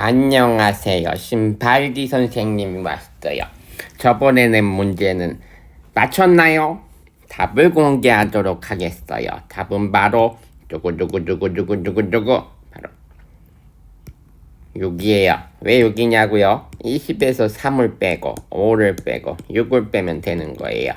안녕하세요. 신발디 선생님이 왔어요. 저번에 낸 문제는 맞췄나요? 답을 공개하도록 하겠어요. 답은 바로 두구두구두구두구두구두구 바로 여기에요. 왜 여기냐고요? 20에서 3을 빼고 5를 빼고 6을 빼면 되는 거예요.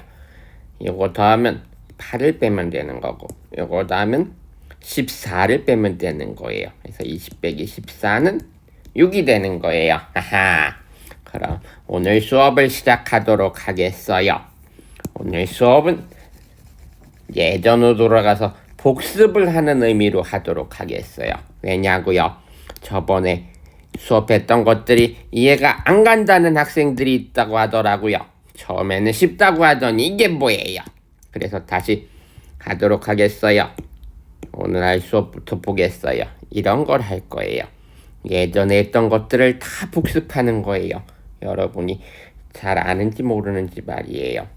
이거 더하면 8을 빼면 되는 거고 이거 더하면 14를 빼면 되는 거예요. 그래서 20 빼기 14는 6이 되는 거예요. 하하. 그럼 오늘 수업을 시작하도록 하겠어요. 오늘 수업은 예전으로 돌아가서 복습을 하는 의미로 하도록 하겠어요. 왜냐고요? 저번에 수업했던 것들이 이해가 안 간다는 학생들이 있다고 하더라고요. 처음에는 쉽다고 하더니 이게 뭐예요? 그래서 다시 하도록 하겠어요. 오늘 할 수업부터 보겠어요. 이런 걸 할 거예요. 예전에 했던 것들을 다 복습하는 거예요. 여러분이 잘 아는지 모르는지 말이에요.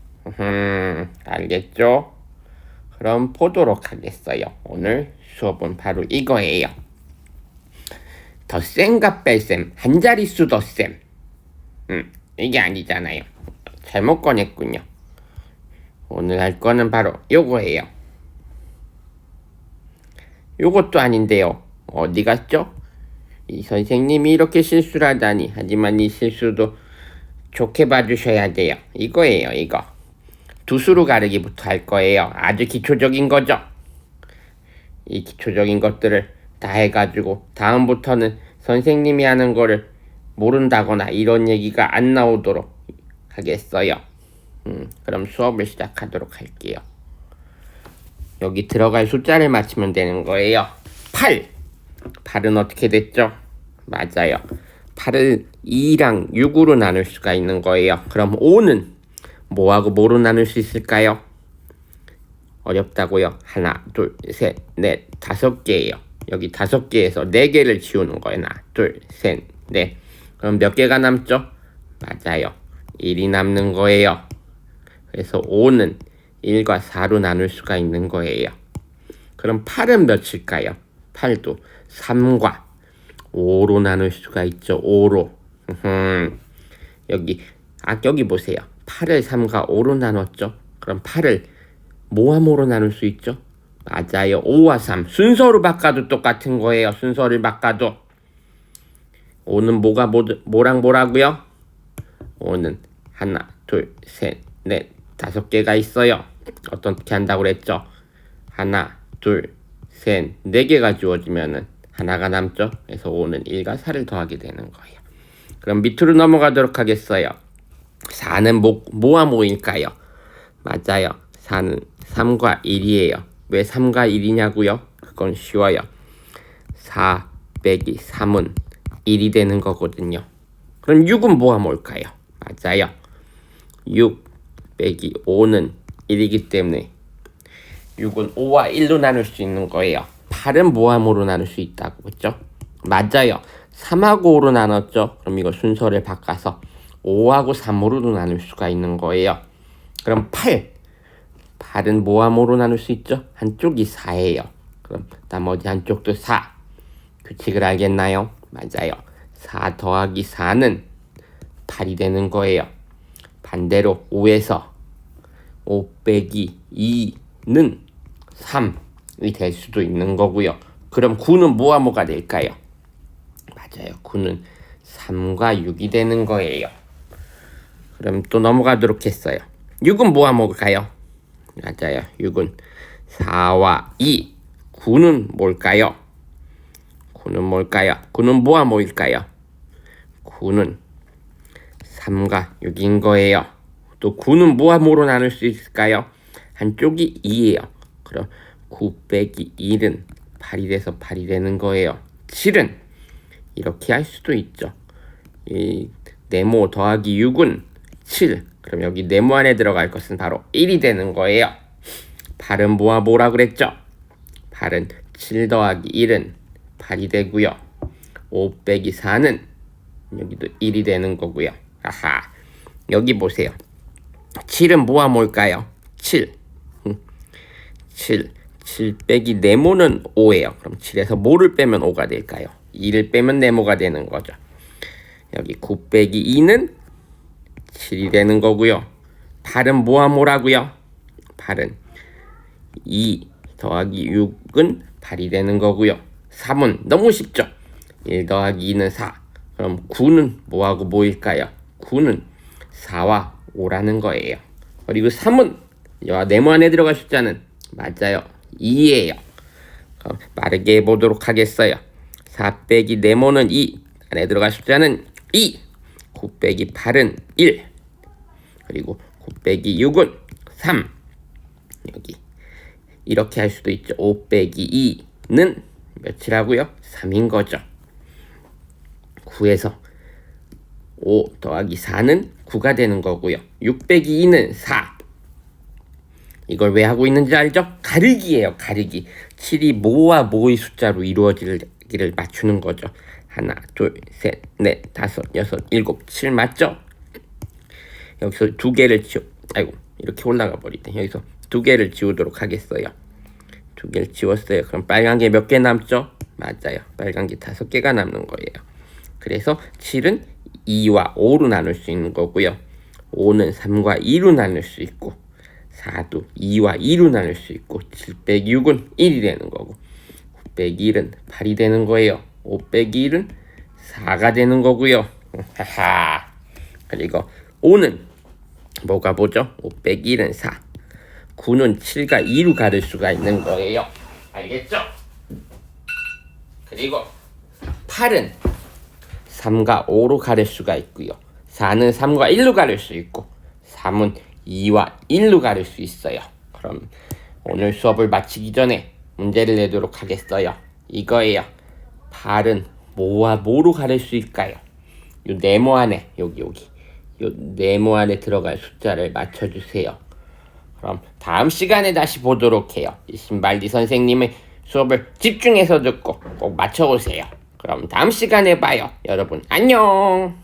음, 알겠죠? 그럼 보도록 하겠어요. 오늘 수업은 바로 이거예요. 덧셈과 뺄셈, 한 자릿수 덧셈. 음, 이게 아니잖아요. 잘못 꺼냈군요. 오늘 할 거는 바로 요거예요. 요것도 아닌데요. 어디 갔죠? 이 선생님이 이렇게 실수를 하다니. 하지만 이 실수도 좋게 봐주셔야 돼요. 이거예요, 이거. 두 수로 가르기부터 할 거예요. 아주 기초적인 거죠. 이 기초적인 것들을 다 해가지고 다음부터는 선생님이 하는 거를 모른다거나 이런 얘기가 안 나오도록 하겠어요. 음, 그럼 수업을 시작하도록 할게요. 여기 들어갈 숫자를 맞추면 되는 거예요. 8! 8은 어떻게 됐죠? 맞아요. 8을 2랑 6으로 나눌 수가 있는 거예요. 그럼 5는 뭐하고 뭐로 나눌 수 있을까요? 어렵다고요. 하나, 둘, 셋, 넷, 다섯 개예요. 여기 다섯 개에서 네 개를 지우는 거예요. 하나, 둘, 셋, 넷. 그럼 몇 개가 남죠? 맞아요. 1이 남는 거예요. 그래서 5는 1과 4로 나눌 수가 있는 거예요. 그럼 8은 몇일까요? 8도 3과 5로 나눌 수가 있죠. 5로. 여기 아 여기 보세요. 8을 3과 5로 나눴죠. 그럼 8을 뭐와 뭐로 나눌 수 있죠? 맞아요. 5와 3. 순서로 바꿔도 똑같은 거예요. 순서를 바꿔도. 5는 뭐가 뭐, 뭐랑 뭐라고요? 5는 하나, 둘, 셋, 넷, 다섯 개가 있어요. 어떻게 한다고 그랬죠? 하나, 둘, 셋, 네 개가 주어지면은 하나가. 그래서 5는 1과 4를 더하게 되는 거예요. 그럼 밑으로 넘어가도록 하겠어요. 4는 뭐, 뭐와 뭐일까요? 맞아요. 4는 3과 1이에요. 왜 3과 1이냐고요? 그건 쉬워요. 4 빼기 3은 1이 되는 거거든요. 그럼 6은 뭐와 뭘까요? 맞아요. 6 빼기 5는 1이기 때문에 6은 5와 1로 나눌 수 있는 거예요. 8은 뭐와 뭐로 나눌 수 있다고 했죠? 맞아요. 3하고 5로 나눴죠? 그럼 이거 순서를 바꿔서 5하고 3으로도 나눌 수가 있는 거예요. 그럼 8. 8은 뭐와 뭐로 나눌 수 있죠? 한쪽이 4예요. 그럼 나머지 한쪽도 4. 규칙을 알겠나요? 맞아요. 4 더하기 4는 8이 되는 거예요. 반대로 5에서 5 빼기 2는 3이 될 수도 있는 거고요. 그럼 9는 뭐와 뭐가 될까요? 맞아요. 9는 3과 6이 되는 거예요. 그럼 또 넘어가도록 했어요. 6은 뭐와 뭐일까요? 맞아요. 6은 4와 2. 9는 뭘까요? 9는 뭘까요? 9는 뭐와 뭐일까요? 9는 3과 6인 거예요. 또 9는 뭐와 뭐로 나눌 수 있을까요? 한쪽이 2예요. 그럼 9 빼기 1은 8이 돼서 8이 되는 거예요. 7은 이렇게 할 수도 있죠. 이 네모 더하기 6은 7. 그럼 여기 네모 안에 들어갈 것은 바로 1이 되는 거예요. 8은 뭐와 뭐라 그랬죠? 8은 7 더하기 1은 8이 되고요. 5 빼기 4는 여기도 1이 되는 거고요. 아하. 여기 보세요. 7은 뭐와 뭘까요? 7. 7. 7 빼기 네모는 5예요. 그럼 7에서 뭐를 빼면 5가 될까요? 2를 빼면 네모가 되는 거죠. 여기 9 빼기 2는 7이 되는 거고요. 8은 뭐와 뭐라고요? 8은 2 더하기 6은 8이 되는 거고요. 3은 너무 쉽죠? 1 더하기 2는 4. 그럼 9는 뭐하고 뭐일까요? 9는 4와 5라는 거예요. 그리고 3은 여와 네모 안에 들어갈 숫자는 맞아요. 2예요. 그럼 빠르게 해보도록 하겠어요. 4 빼기 네모는 2. 안에 들어갈 숫자는 2. 9 빼기 8은 1. 그리고 9 빼기 6은 3. 여기 이렇게 할 수도 있죠. 5 빼기 2는 몇이라고요? 3인 거죠. 9에서 5 더하기 4는 9가 되는 거고요. 6 빼기 2는 4. 이걸 왜 하고 있는지 알죠? 가르기예요, 가르기. 7이 뭐와 뭐의 숫자로 이루어지기를 맞추는 거죠. 하나, 둘, 셋, 넷, 다섯, 여섯, 일곱, 칠 맞죠? 여기서 두 개를 지우, 아이고, 이렇게 올라가 버리네. 여기서 두 개를 지우도록 하겠어요. 두 개를 지웠어요. 그럼 빨간 게 몇 개 남죠? 맞아요. 빨간 게 다섯 개가 남는 거예요. 그래서 7은 2와 5로 나눌 수 있는 거고요. 5는 3과 2로 나눌 수 있고 4도 2와 2로 나눌 수 있고 7 빼기 6은 1이 되는 거고 9 빼기 1은 8이 되는 거예요. 5 빼기 1은 4가 되는 거고요. 하하. 그리고 5는 뭐가 보죠? 5 빼기 1은 4. 9는 7과 2로 가를 수가 있는 거예요. 알겠죠? 그리고 8은 3과 5로 가를 수가 있고요. 4는 3과 1로 가를 수 있고 3은 2와 1로 가를 수 있어요. 그럼 오늘 수업을 마치기 전에 문제를 내도록 하겠어요. 이거예요. 8은 뭐와 뭐로 가를 수 있을까요? 요 네모 안에 여기 여기 요 네모 안에 들어갈 숫자를 맞춰주세요. 그럼 다음 시간에 다시 보도록 해요. 이 신발디 선생님의 수업을 집중해서 듣고 꼭 맞춰오세요. 그럼 다음 시간에 봐요. 여러분 안녕.